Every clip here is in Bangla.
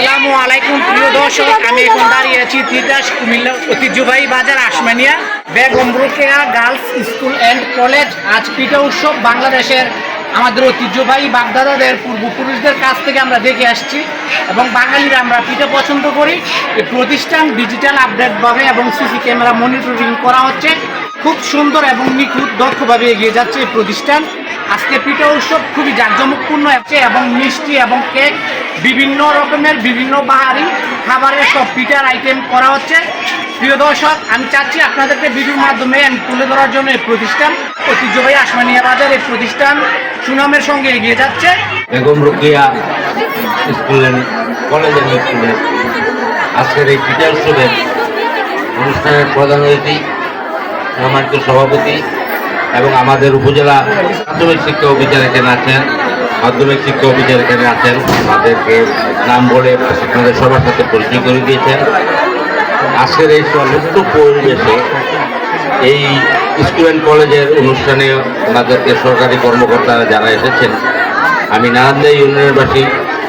আসসালামু আলাইকুম, প্রিয় দর্শক। আমি এখন দাঁড়িয়ে আছি তিতাস কুমিল্লা ঐতিহ্যবাহী বাজার Asmania Begum Rokeya girls school and college. আজ পিঠা উৎসব বাংলাদেশের আমাদের ঐতিহ্যবাহী বাগদাদাদের, পূর্বপুরুষদের কাছ থেকে আমরা দেখে আসছি এবং বাঙালিরা আমরা পিঠা পছন্দ করি। এই প্রতিষ্ঠান ডিজিটাল আপডেটভাবে এবং সিসি ক্যামেরা মনিটরিং করা হচ্ছে। খুব সুন্দর এবং নিখুঁত দক্ষভাবে এগিয়ে যাচ্ছে এই প্রতিষ্ঠান। আজকে পিঠা উৎসব খুবই জাঁকজমকপূর্ণ হচ্ছে এবং মিষ্টি এবং কেক বিভিন্ন রকমের বিভিন্ন বাহারি খাবারের সব পিঠার আইটেম করা হচ্ছে। প্রিয় দর্শক, আমি চাচ্ছি আপনাদেরকে ভিডিওর মাধ্যমে তুলে ধরার জন্য এই প্রতিষ্ঠান, ঐতিহ্যবাহী আসমানিয়া বাজার এই প্রতিষ্ঠান সুনামের সঙ্গে এগিয়ে যাচ্ছে। বেগম রোকেয়া স্কুলের কলেজের স্কুলের আজকের এই পিঠা উৎসবের অনুষ্ঠানের প্রধান অতিথি সম্মানিত সভাপতি এবং আমাদের উপজেলা প্রাথমিক শিক্ষা অফিসার এখানে আছেন। মাধ্যমিক শিক্ষা অফিসার এখানে আছেন। আমাদেরকে নাম বলে আপনাদের সবার সাথে পরিচয় করে দিয়েছেন। আজকের এই সর্বোচ্চ পরিবেশে এই স্কুল অ্যান্ড কলেজের অনুষ্ঠানে ওনাদেরকে সরকারি কর্মকর্তারা যারা এসেছেন, আমি নারায়ণদা ইউনিয়নবাসী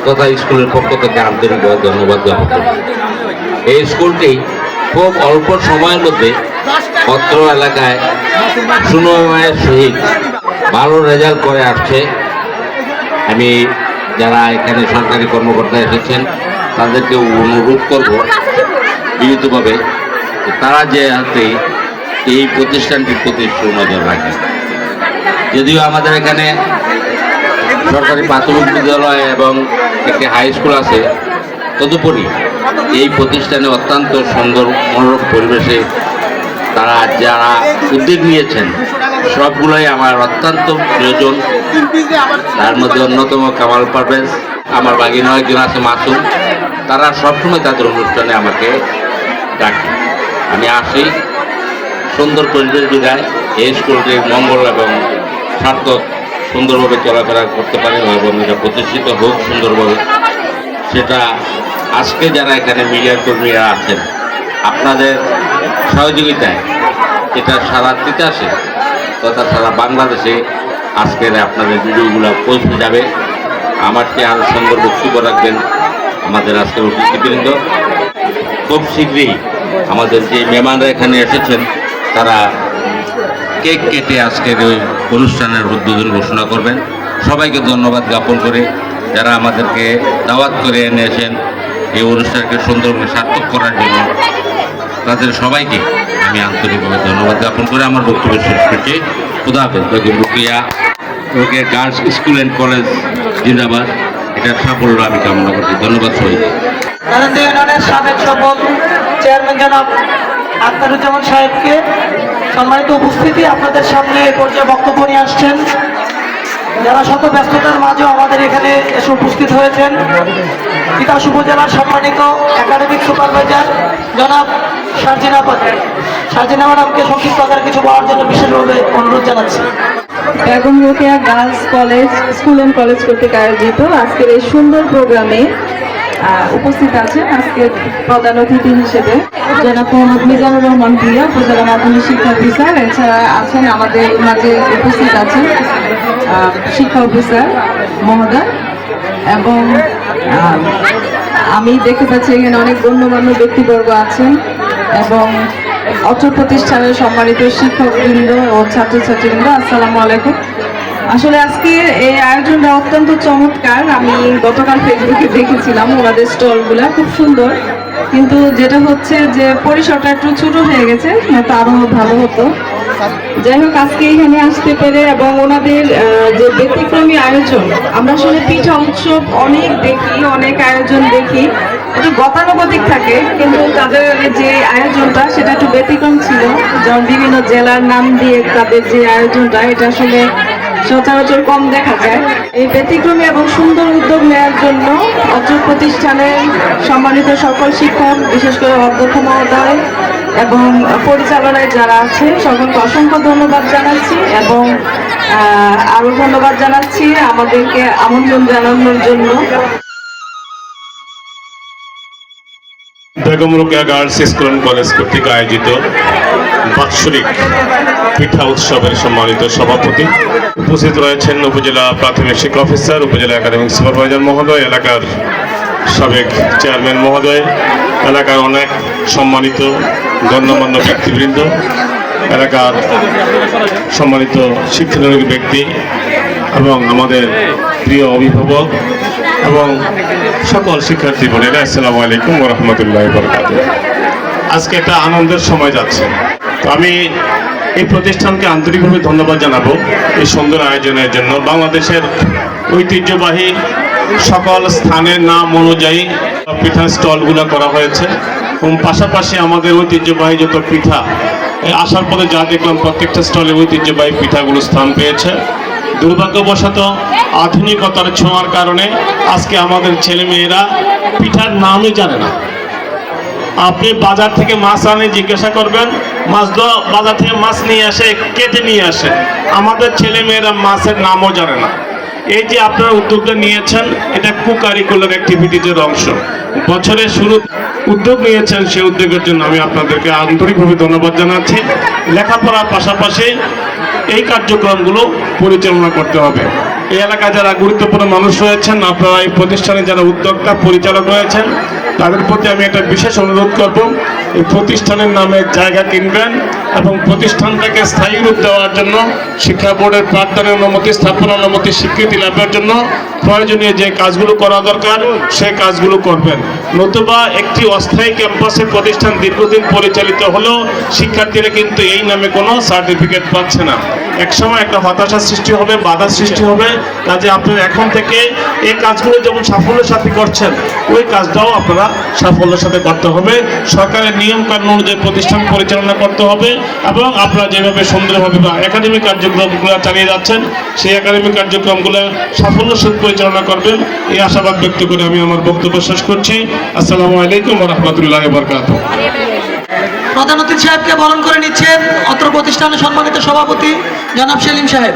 তথা স্কুলের পক্ষ থেকে আন্তরিকভাবে ধন্যবাদ জ্ঞাপন করি এই স্কুলটি খুব অল্প সময়ের মধ্যে অত্র এলাকায় সুনয়ের সহিত ভালো রেজাল্ট করে আসছে। আমি যারা এখানে সরকারি কর্মকর্তা এসেছেন, তাদেরকে অনুরোধ করব বিনীতভাবে যে তারা যে হাতে এই প্রতিষ্ঠানটির প্রতি সুনজর রাখে যদিও আমাদের এখানে সরকারি প্রাথমিক বিদ্যালয় এবং একটি হাই স্কুল আছে, তদুপরি এই প্রতিষ্ঠানে অত্যন্ত সুন্দর মনোরম পরিবেশে তারা যারা উদ্যোগ নিয়েছেন, সবগুলোই আমার অত্যন্ত প্রয়োজন। তার মধ্যে অন্যতম কামাল পারভেজ, আমার বাগিনা একজন আছে মাসুম। তারা সবসময় তাদের অনুষ্ঠানে আমাকে ডাকে। আমি আসি, সুন্দর পরিবেশ বিদায় এই স্কুলটির মঙ্গল এবং সার্থক সুন্দরভাবে চলাফেরা করতে পারে এবং এটা প্রতিষ্ঠিত হোক সুন্দরভাবে। সেটা আজকে যারা এখানে মিডিয়ার কর্মীরা আছেন, আপনাদের সহযোগিতায় এটা সারা তিতাসে তথা সারা বাংলাদেশে আজকের আপনাদের ভিডিওগুলো পৌঁছে যাবে। আমারকে আরও সুন্দর বক্তব্য রাখবেন আমাদের আজকের অতিথিবৃন্দ। খুব শীঘ্রই আমাদের যে মেহমানরা এখানে এসেছেন, তারা কেক কেটে আজকের ওই অনুষ্ঠানের উদ্বোধন ঘোষণা করবেন। সবাইকে ধন্যবাদ জ্ঞাপন করে যারা আমাদেরকে দাওয়াত করে এনে এনেছেন এই অনুষ্ঠানকে সুন্দরভাবে সার্থক করার জন্য, তাদের সবাইকে আমি আন্তরিকভাবে ধন্যবাদ জ্ঞাপন করে আমার বক্তব্য শেষ করছি। খুদা Begum Rokeya Rokeya girls school and college, জিন্দাবাদ। এটার সাফল্য আমি কামনা করছি। ধন্যবাদ সবাইকে। নারায়ণ ইউনিয়নের সাবেক সফল চেয়ারম্যান জনাব আখতারুজ্জামান সাহেবকে সম্মানিত উপস্থিতি আপনাদের সামনে এ পর্যায়ে বক্তব্য নিয়ে আসছেন। যারা শত ব্যস্ততার মাঝেও আমাদের এখানে এসে উপস্থিত হয়েছেন বিকাশ উপজেলার সম্মানিত একাডেমিক সুপারভাইজার জনাব সার্জিনা পাত্র সার্জিনা ম্যাডামকে সংক্ষিপ্ত আকারে কিছু বলার জন্য বিশেষভাবে অনুরোধ জানাচ্ছি। Begum Rokeya girls college, school and college কর্তৃক আয়োজিত আজকের এই সুন্দর প্রোগ্রামে উপস্থিত আছেন আজকের প্রধান অতিথি হিসেবে। জনাব মোহাম্মদ মিজানুর রহমান প্রিয়া উপজেলা মাধ্যমিক শিক্ষা অফিসার। এছাড়া আছেন আমাদের মাঝে উপস্থিত আছেন শিক্ষা অফিসার মহোদয়। এবং আমি দেখতে পাচ্ছি এখানে অনেক গণ্যমান্য ব্যক্তিবর্গ আছেন এবং অত্র প্রতিষ্ঠানের সম্মানিত শিক্ষকবৃন্দ ও ছাত্রছাত্রীবৃন্দ, আসসালামু আলাইকুম। আসলে আজকের এই আয়োজনটা অত্যন্ত চমৎকার। আমি গতকাল ফেসবুকে দেখেছিলাম ওনাদের স্টলগুলো, খুব সুন্দর। কিন্তু যেটা হচ্ছে যে পরিসরটা একটু ছোট হয়ে গেছে হয়তো আরও ভালো হতো। যাই হোক, আজকে এখানে আসতে পেরে এবং ওনাদের যে ব্যতিক্রমী আয়োজন, আমরা আসলে পিঠা উৎসব অনেক দেখি, অনেক আয়োজন দেখি। একটু গতানুগতিক থাকে, কিন্তু তাদের যে আয়োজনটা সেটা একটু ব্যতিক্রম ছিল। যেমন বিভিন্ন জেলার নাম দিয়ে তাদের যে আয়োজনটা, এটা আসলে সচরাচর কম দেখা যায়। এই ব্যতিক্রমী এবং সুন্দর উদ্যোগ নেওয়ার জন্য অত্র প্রতিষ্ঠানের সম্মানিত সকল শিক্ষক বিশেষ করে অধ্যক্ষ মহোদয় এবং পরিচালনায় যারা আছে সকলকে অসংখ্য ধন্যবাদ জানাচ্ছি এবং আহ, আরও ধন্যবাদ জানাচ্ছি আমাদেরকে আমন্ত্রণ জানানোর জন্য। Begum Rokeya girls school college কর্তৃক আয়োজিত বাৎসরিক পিঠা উৎসবের সম্মানিত সভাপতি। উপস্থিত রয়েছেন উপজেলা প্রাথমিক শিক্ষা অফিসার, উপজেলা একাডেমিক সুপারভাইজার মহোদয়, এলাকার সাবেক চেয়ারম্যান মহোদয়, এলাকার অনেক সম্মানিত গণ্যমান্য ব্যক্তিবৃন্দ, এলাকার সম্মানিত শিক্ষানুরাগী ব্যক্তি এবং আমাদের প্রিয় অভিভাবক এবং সকল শিক্ষার্থী বোনেরা, আসসালামু আলাইকুম রহমতুল্লাহ বরকাত আজকে একটা আনন্দের সময় যাচ্ছে। আমি এই প্রতিষ্ঠানকে আন্তরিকভাবে ধন্যবাদ জানাব এই সুন্দর আয়োজনের জন্য। বাংলাদেশের ঐতিহ্যবাহী সকল স্থানের নাম অনুযায়ী পিঠার স্টলগুলো করা হয়েছে এবং পাশাপাশি আমাদের ঐতিহ্যবাহী যত পিঠা আসার পরে যা দেখলাম প্রত্যেকটা স্টলে ঐতিহ্যবাহী পিঠাগুলো স্থান পেয়েছে। দুর্ভাগ্যবশত আধুনিকতার ছোঁয়ার কারণে আজকে আমাদের ছেলেমেয়েরা পিঠার নামই জানে না। আপনি বাজার থেকে মাছ আনে, জিজ্ঞাসা করবেন, মাছ বাজার থেকে মাছ নিয়ে আসে, কেটে নিয়ে আসে। আমাদের ছেলে মেয়েরা মাছের নামও জানে না। এই যে আপনারা উদ্যোগটা নিয়েছেন, এটা কু কারিকুলার অ্যাক্টিভিটিজের অংশ। বছরের শুরু উদ্যোগ নিয়েছেন, সেই উদ্যোগের জন্য আমি আপনাদেরকে আন্তরিকভাবে ধন্যবাদ জানাচ্ছি। লেখাপড়ার পাশাপাশি এই কার্যক্রমগুলো পরিচালনা করতে হবে। এই এলাকায় যারা গুরুত্বপূর্ণ মানুষ রয়েছেন, আপনারা এই প্রতিষ্ঠানে যারা উদ্যোক্তা, পরিচালক রয়েছেন, তাদের প্রতি আমি একটা বিশেষ অনুরোধ করব। এই প্রতিষ্ঠানের নামে জায়গা কিনবেন এবং প্রতিষ্ঠানটাকে স্থায়ী রূপ দেওয়ার জন্য, শিক্ষা বোর্ডের প্রার্থনের অনুমতি স্থাপনা অনুমতি, স্বীকৃতি লাভের জন্য প্রয়োজনীয় যে কাজগুলো করা দরকার, সে কাজগুলো করবেন। নতুবা একটি অস্থায়ী ক্যাম্পাসে প্রতিষ্ঠান দীর্ঘদিন পরিচালিত হলেও শিক্ষার্থীরা কিন্তু এই নামে কোনো সার্টিফিকেট পাচ্ছে না। একসময় একটা হতাশা সৃষ্টি হবে, বাধা সৃষ্টি হবে। কাজে আপনারা এখন থেকে এই কাজগুলো যেমন সাফল্যের সাথে করছেন, ওই কাজটাও আপনারা সাফল্যের সাথে করতে হবে। সরকারের নিয়ম কানুন অনুযায়ী প্রতিষ্ঠান পরিচালনা করতে হবে এবং আপনারা যেভাবে সুন্দরভাবে বা একাডেমিক কার্যক্রমগুলো চালিয়ে যাচ্ছেন, সেই একাডেমিক কার্যক্রমগুলো সাফল্যের সাথে পরিচালনা করবেন। এই আশাবাদ ব্যক্ত করে আমি আমার বক্তব্য শেষ করছি। আসসালামু আলাইকুম রহমতুল্লাহ বরকাত প্রধান অতিথি সাহেবকে বরণ করে নিচ্ছেন অত্র প্রতিষ্ঠানের সম্মানিত সভাপতি জনাব সেলিম সাহেব।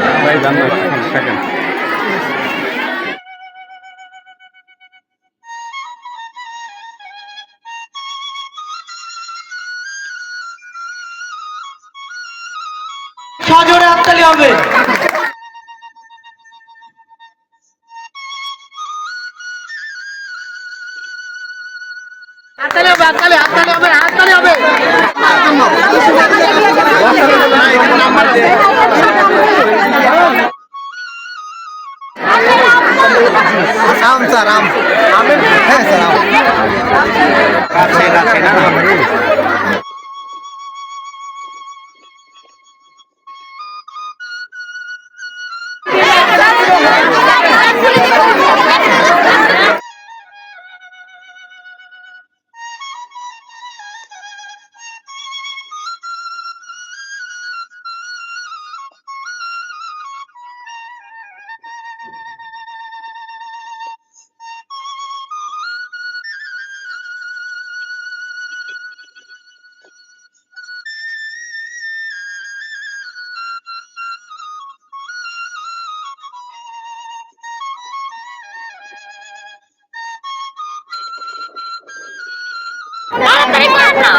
সজোরে হাততালি হবে। আম স্যার হবে হ্যাঁ স্যার আম কাছে কাছে না তাড়াতাড়ি কর না না।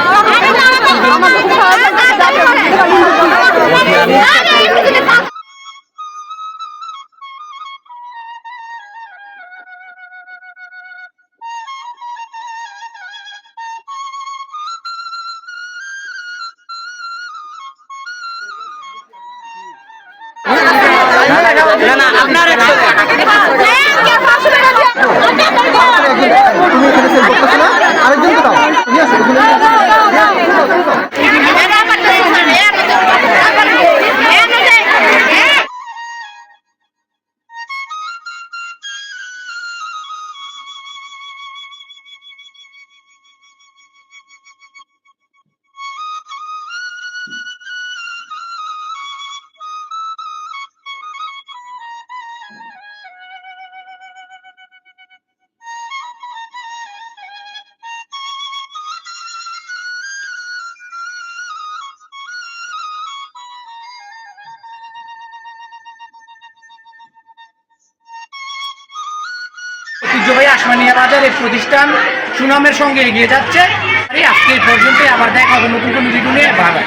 ঐতিহ্যবাহী আসমানিয়া বাজার এই প্রতিষ্ঠান সুনামের সঙ্গে এগিয়ে যাচ্ছে। আজকে পর্যন্ত আবার দেখা হবে নতুন কোনো নিয়ে। ভালো